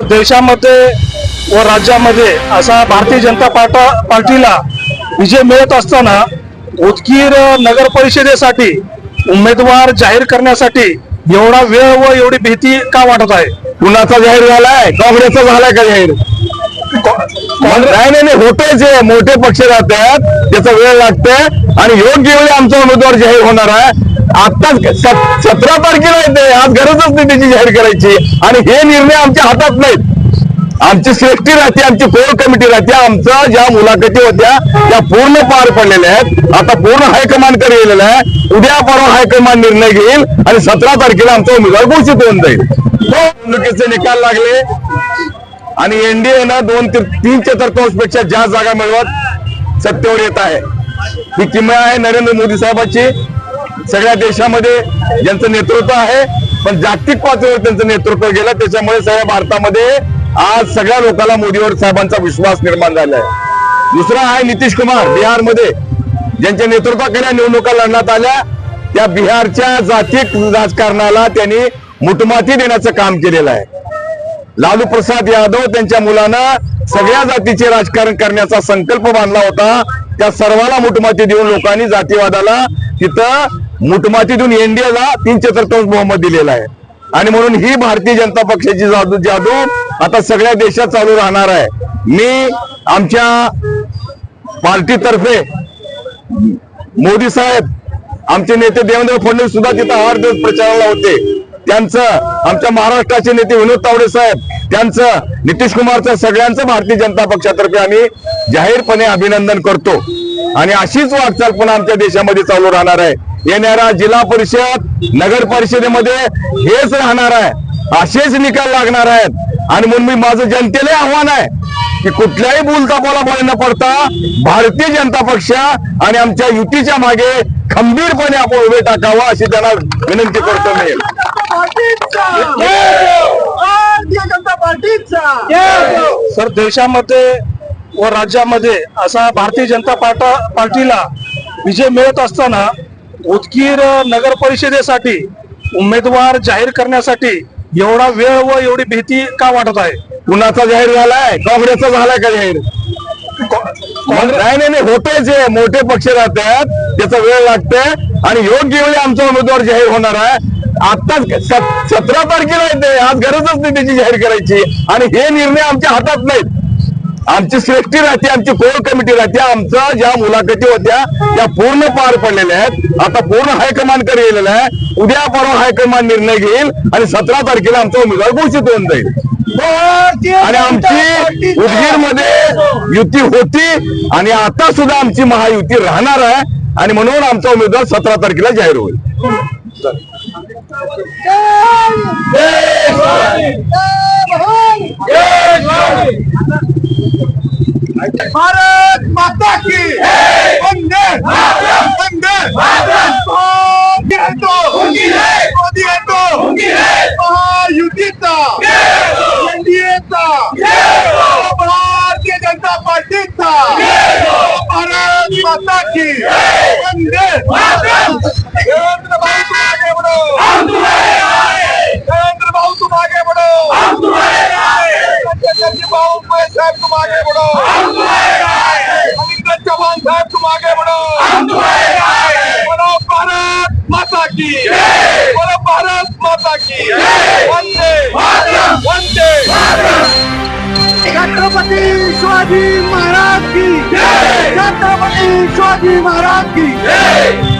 देशामध्ये व राज्यामध्ये असा भारतीय जनता पार्टा पार्टीला विजय मिळत असताना उदगीर नगर परिषदेसाठी उमेदवार जाहीर करण्यासाठी एवढा वेळ व एवढी भीती का वाटत आहे? कुणाचा जाहीर झालाय? काँग्रेसचा झालाय का जाहीर? नाही नाही नाही. होतेच आहे मोठे पक्ष राहतात त्याचा वेळ लागते आणि योग्य वेळी आमचा उमेदवार जाहीर होणार आहे. आताच सतरा तारखेला येते. आज गरजच नाही त्याची जाहीर करायची. आणि हे निर्णय आमच्या हातात नाहीत. आमची सेफ्टी राहते आमची कोर कमिटी राहते. आमच्या ज्या मुलाखती होत्या त्या पूर्ण पार पडलेल्या आहेत. आता पूर्ण हायकमांडकडे आहे. उद्या परवा हायकमांड निर्णय घेईल आणि सतरा तारखेला आमचा उमेदवार घोषित होऊन जाईल. हो, निवडणुकीचे निकाल लागले. आणि एनडीए ना दोन ते तीन चतुर्थांशपेक्षा जास्त जागा मिळवत सत्तेवर येत आहे. ही किमया आहे नरेंद्र मोदी साहेबांची. सगळ्या देशामध्ये ज्यांचं नेतृत्व आहे पण जागतिक पातळीवर त्यांचं नेतृत्व गेलं त्याच्यामुळे सगळ्या भारतामध्ये आज सगळ्या लोकांना मोदीवर साहेबांचा विश्वास निर्माण झाला आहे दुसरा आहे नितीश कुमार बिहारमध्ये. ज्यांच्या नेतृत्वाखाली निवडणुका लढण्यात आल्या त्या बिहारच्या जातीय राजकारणाला त्यांनी मुठमाती देण्याचं काम केलेलं आहे. लालू प्रसाद यादव त्यांच्या मुलानं सगळ्या जातीचे राजकारण करण्याचा संकल्प बांधला होता. त्या सर्वाला मुठमाती देऊन लोकांनी जातीवादाला तिथं मुठमातीतून देऊन एनडीएला तीन चतुर्थांश बहुमत दिलेला आहे. आणि म्हणून ही भारतीय जनता पक्षाची जादू जादू आता सगळ्या देशात चालू राहणार आहे. मी आमच्या पार्टीतर्फे मोदी साहेब आमचे नेते देवेंद्र फडणवीस सुद्धा तिथं आठ दिवस प्रचाराला होते. त्यांचं आमच्या महाराष्ट्राचे नेते विनोद तावडे साहेब त्यांचं नितीश कुमारचं सगळ्यांचं भारतीय जनता पक्षातर्फे आम्ही जाहीरपणे अभिनंदन करतो. आणि अशीच वाटचाल पण आमच्या देशामध्ये चालू राहणार आहे. येणाऱ्या जिल्हा परिषद नगर परिषदेमध्ये हेच राहणार आहे. असेच निकाल लागणार आहेत. आणि म्हणून मी माझं जनतेला आव्हान आहे की कुठल्याही बोलता बोला न पडता भारतीय जनता पक्ष आणि आमच्या युतीच्या मागे खंबीरपणे आपण उभे टाकावा अशी त्यांना विनंती करतो मी. सर देशामध्ये व राज्यामध्ये असा भारतीय जनता पार्टा पार्टीला विजय मिळत असताना उदगीर नगर परिषदेसाठी उमेदवार जाहीर करण्यासाठी एवढा वेळ व एवढी भीती का वाटत आहे? कुणाचा जाहीर झालाय? काँग्रेसचा झालाय का जाहीर? नाही नाही नाही होतेच आहे मोठे पक्ष राहतात त्याचा वेळ लागते आणि योग्य वेळी आमचा उमेदवार जाहीर होणार आहे. आताच सतरा तारखेला येते. आज गरजच नाही त्याची जाहीर करायची. आणि हे निर्णय आमच्या हातात नाहीत. आमची सेफ्टी राहते आमची कोर कमिटी राहते आमच्या ज्या मुलाखती होत्या त्या पूर्ण पार पडलेल्या आहेत. आता पूर्ण हायकमांडकडे गेलेला आहे. उद्या परवा हायकमांड निर्णय घेईल आणि सतरा तारखेला आमचा उमेदवार घोषित होऊन जाईल. आणि आमची उदगीरमध्ये युती होती आणि आता सुद्धा आमची महायुती राहणार आहे. आणि म्हणून आमचा उमेदवार सतरा तारखेला जाहीर होईल. भारत माता की वंदे वंदे मोदी है तो मोदी है तो महायुतीचा एनडीएचा। भारतीय जनता पार्टीचा। भारत माता की वंदे देवेंद्र भाऊ तुम आगे बढ़ो देवेंद्र भाऊ तुम आगे बढ़ो संजय भाऊ साहब तुम आगे बढ़ो रविंद्र चौहान साहब तुम आगे बढ़ो बोलो भारत माता की. बोलो भारत माता की. वंदे. वंदे. छत्रपति शिवाजी महाराज की. छत्रपति शिवाजी महाराज की.